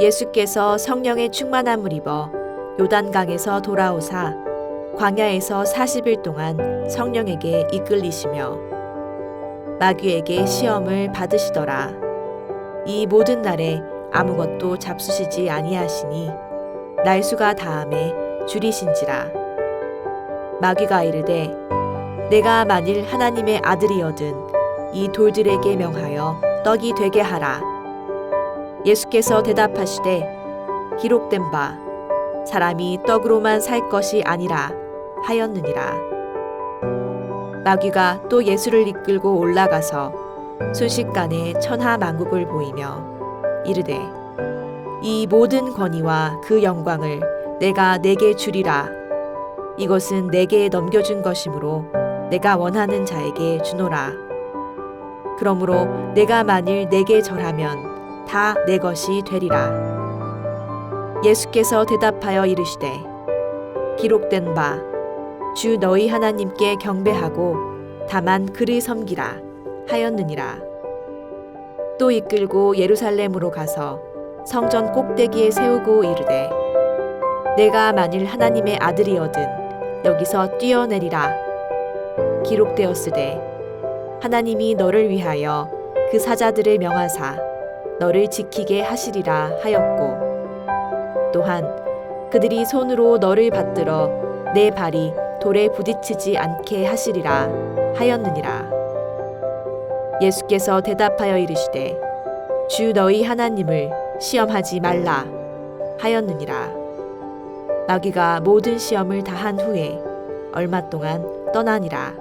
예수께서 성령의 충만함을 입어 요단강에서 돌아오사 광야에서 40일 동안 성령에게 이끌리시며 마귀에게 시험을 받으시더라. 이 모든 날에 아무것도 잡수시지 아니하시니 날수가 다함에 줄이신지라. 마귀가 이르되 내가 만일 하나님의 아들이어든 이 돌들에게 명하여 떡이 되게 하라. 예수께서 대답하시되 기록된 바 사람이 떡으로만 살 것이 아니라 하였느니라. 마귀가 또 예수를 이끌고 올라가서 순식간에 천하 만국을 보이며 이르되 이 모든 권위와 그 영광을 내가 내게 주리라. 이것은 내게 넘겨준 것이므로 내가 원하는 자에게 주노라. 그러므로 내가 만일 내게 절하면 다 내 것이 되리라. 예수께서 대답하여 이르시되 기록된 바 주 너희 하나님께 경배하고 다만 그를 섬기라 하였느니라. 또 이끌고 예루살렘으로 가서 성전 꼭대기에 세우고 이르되 내가 만일 하나님의 아들이어든 여기서 뛰어내리라 기록되었으되 하나님이 너를 위하여 그 사자들을 명하사 너를 지키게 하시리라 하였고 또한 그들이 손으로 너를 받들어 내 발이 돌에 부딪히지 않게 하시리라 하였느니라. 예수께서 대답하여 이르시되 주 너희 하나님을 시험하지 말라 하였느니라. 마귀가 모든 시험을 다한 후에 얼마 동안 떠나니라.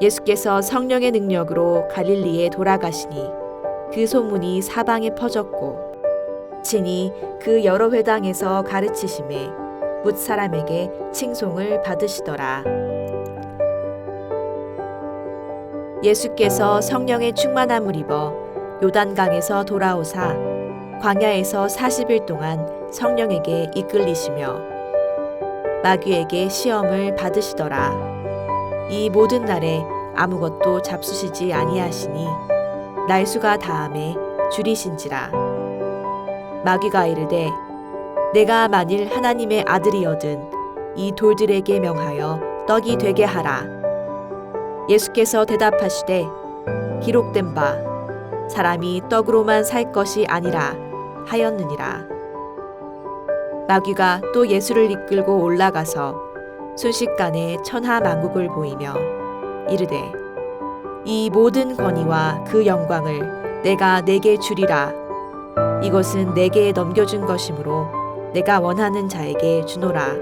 예수께서 성령의 능력으로 갈릴리에 돌아가시니 그 소문이 사방에 퍼졌고 친히 그 여러 회당에서 가르치심에 묻 사람에게 칭송을 받으시더라. 예수께서 성령의 충만함을 입어 요단강에서 돌아오사 광야에서 40일 동안 성령에게 이끌리시며 마귀에게 시험을 받으시더라. 이 모든 날에 아무것도 잡수시지 아니하시니 날수가 다함에 줄이신지라. 마귀가 이르되 내가 만일 하나님의 아들이어든 이 돌들에게 명하여 떡이 되게 하라. 예수께서 대답하시되 기록된 바 사람이 떡으로만 살 것이 아니라 하였느니라. 마귀가 또 예수를 이끌고 올라가서 순식간에 천하 만국을 보이며 이르되 이 모든 권위와 그 영광을 내가 내게 주리라. 이것은 내게 넘겨준 것이므로 내가 원하는 자에게 주노라.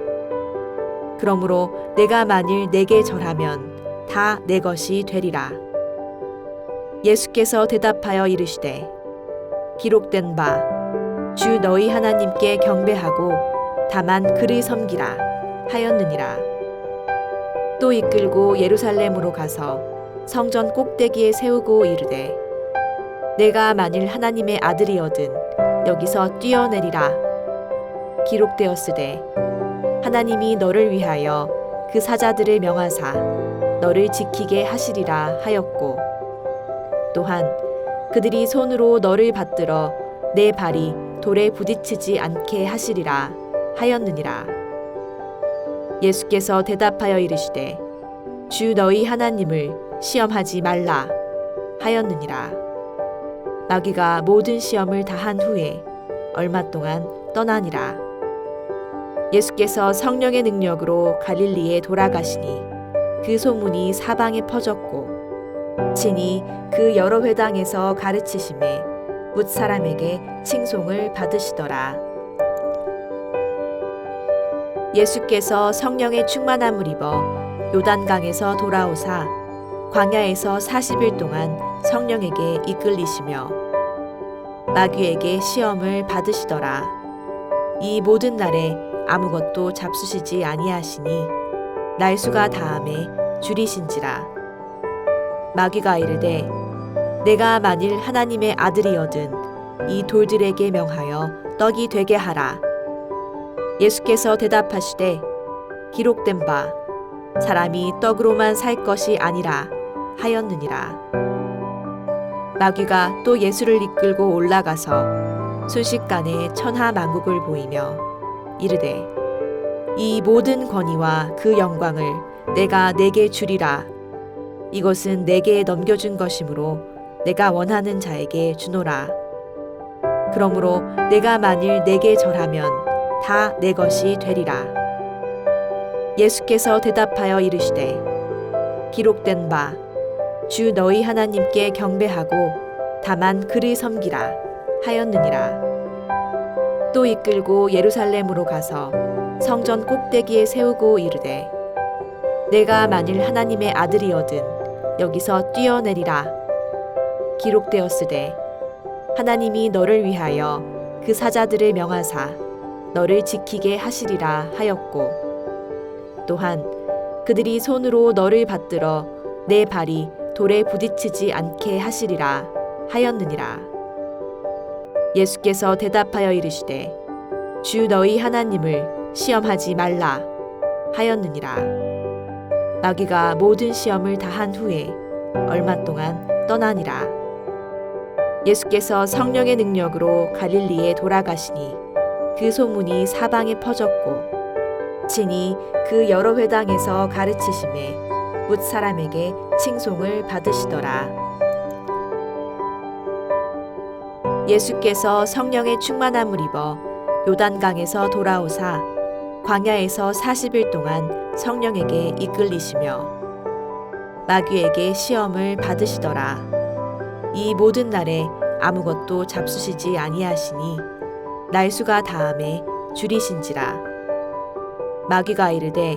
그러므로 내가 만일 내게 절하면 다 내 것이 되리라. 예수께서 대답하여 이르시되 기록된 바 주 너희 하나님께 경배하고 다만 그를 섬기라 하였느니라. 또 이끌고 예루살렘으로 가서 성전 꼭대기에 세우고 이르되 내가 만일 하나님의 아들이어든 여기서 뛰어내리라. 기록되었으되 하나님이 너를 위하여 그 사자들을 명하사 너를 지키게 하시리라 하였고 또한 그들이 손으로 너를 받들어 내 발이 돌에 부딪히지 않게 하시리라 하였느니라. 예수께서 대답하여 이르시되 주 너희 하나님을 시험하지 말라 하였느니라 마귀가 모든 시험을 다한 후에 얼마 동안 떠나니라 예수께서 성령의 능력으로 갈릴리에 돌아가시니 그 소문이 사방에 퍼졌고 친히 그 여러 회당에서 가르치심에 묻 사람에게 칭송을 받으시더라. 예수께서 성령의 충만함을 입어 요단강에서 돌아오사 광야에서 40일 동안 성령에게 이끌리시며 마귀에게 시험을 받으시더라. 이 모든 날에 아무것도 잡수시지 아니하시니 날수가 다함에 줄이신지라. 마귀가 이르되 내가 만일 하나님의 아들이어든 이 돌들에게 명하여 떡이 되게 하라. 예수께서 대답하시되 기록된 바 사람이 떡으로만 살 것이 아니라 하였느니라. 마귀가 또 예수를 이끌고 올라가서 순식간에 천하 만국을 보이며 이르되 이 모든 권위와 그 영광을 내가 내게 주리라. 이것은 내게 넘겨준 것이므로 내가 원하는 자에게 주노라. 그러므로 내가 만일 내게 절하면 다 내 것이 되리라. 예수께서 대답하여 이르시되 기록된 바 주 너희 하나님께 경배하고 다만 그를 섬기라 하였느니라. 또 이끌고 예루살렘으로 가서 성전 꼭대기에 세우고 이르되 내가 만일 하나님의 아들이거든 여기서 뛰어내리라 기록되었으되 하나님이 너를 위하여 그 사자들을 명하사 너를 지키게 하시리라 하였고 또한 그들이 손으로 너를 받들어 내 발이 돌에 부딪히지 않게 하시리라 하였느니라. 예수께서 대답하여 이르시되 주 너희 하나님을 시험하지 말라 하였느니라. 마귀가 모든 시험을 다한 후에 얼마 동안 떠나니라. 예수께서 성령의 능력으로 갈릴리에 돌아가시니 그 소문이 사방에 퍼졌고 친히 그 여러 회당에서 가르치심에 묻 사람에게 칭송을 받으시더라. 예수께서 성령의 충만함을 입어 요단강에서 돌아오사 광야에서 40일 동안 성령에게 이끌리시며 마귀에게 시험을 받으시더라. 이 모든 날에 아무것도 잡수시지 아니하시니 날수가 다함에 줄이신지라. 마귀가 이르되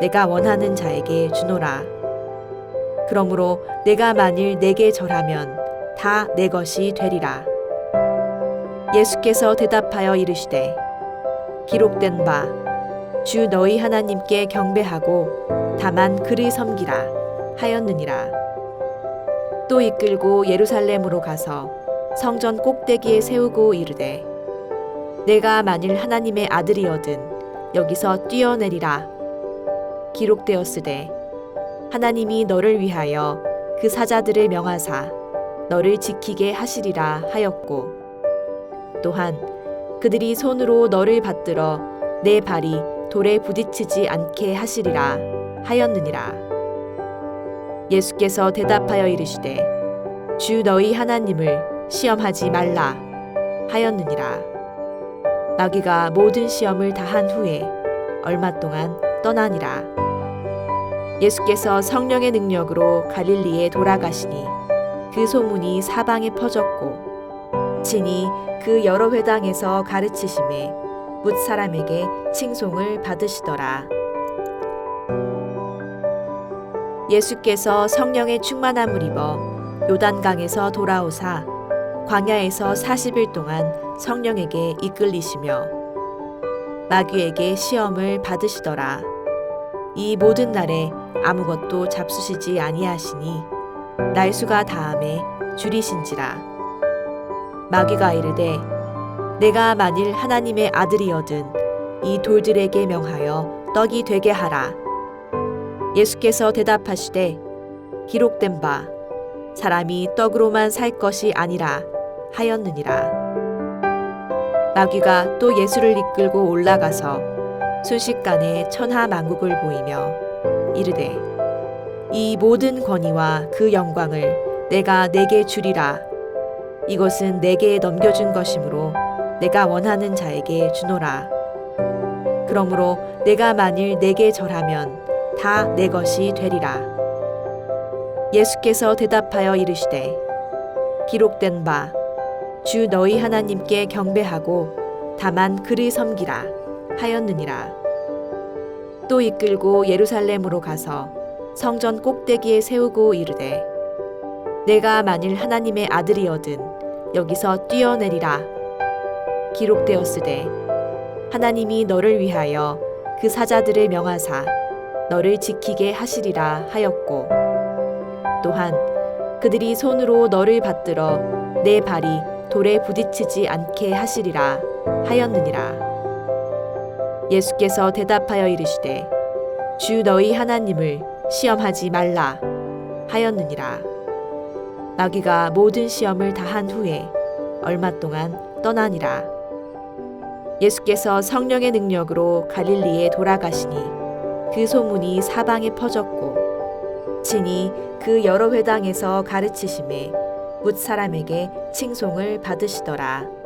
내가 원하는 자에게 주노라. 그러므로 내가 만일 내게 절하면 다 내 것이 되리라. 예수께서 대답하여 이르시되 기록된 바 주 너희 하나님께 경배하고 다만 그를 섬기라 하였느니라. 또 이끌고 예루살렘으로 가서 성전 꼭대기에 세우고 이르되 내가 만일 하나님의 아들이거든 여기서 뛰어내리라 기록되었으되 하나님이 너를 위하여 그 사자들을 명하사 너를 지키게 하시리라 하였고 또한 그들이 손으로 너를 받들어 내 발이 돌에 부딪히지 않게 하시리라 하였느니라. 예수께서 대답하여 이르시되 주 너희 하나님을 시험하지 말라 하였느니라. 마귀가 모든 시험을 다한 후에 얼마 동안 떠나니라 예수께서 성령의 능력으로 갈릴리에 돌아가시니 그 소문이 사방에 퍼졌고 친히 그 여러 회당에서 가르치심에 묻 사람에게 칭송을 받으시더라. 예수께서 성령의 충만함을 입어 요단강에서 돌아오사 광야에서 40일 동안 성령에게 이끌리시며 마귀에게 시험을 받으시더라. 이 모든 날에 아무것도 잡수시지 아니하시니 날수가 다함에 줄이신지라. 마귀가 이르되 내가 만일 하나님의 아들이거든 이 돌들에게 명하여 떡이 되게 하라. 예수께서 대답하시되 기록된 바 사람이 떡으로만 살 것이 아니라 하였느니라. 마귀가 또 예수를 이끌고 올라가서 순식간에 천하 만국을 보이며 이르되 이 모든 권위와 그 영광을 내가 내게 주리라. 이것은 내게 넘겨준 것이므로 내가 원하는 자에게 주노라. 그러므로 내가 만일 내게 절하면 다 내 것이 되리라. 예수께서 대답하여 이르시되 기록된 바 주 너희 하나님께 경배하고 다만 그를 섬기라 하였느니라. 또 이끌고 예루살렘으로 가서 성전 꼭대기에 세우고 이르되 내가 만일 하나님의 아들이거든 여기서 뛰어내리라. 기록되었으되 하나님이 너를 위하여 그 사자들을 명하사 너를 지키게 하시리라 하였고 또한 그들이 손으로 너를 받들어 내 발이 돌에 부딪히지 않게 하시리라 하였느니라 예수께서 대답하여 이르시되 주 너희 하나님을 시험하지 말라 하였느니라. 마귀가 모든 시험을 다한 후에 얼마 동안 떠나니라. 예수께서 성령의 능력으로 갈릴리에 돌아가시니 그 소문이 사방에 퍼졌고 친히 그 여러 회당에서 가르치심에 묻 사람에게 칭송을 받으시더라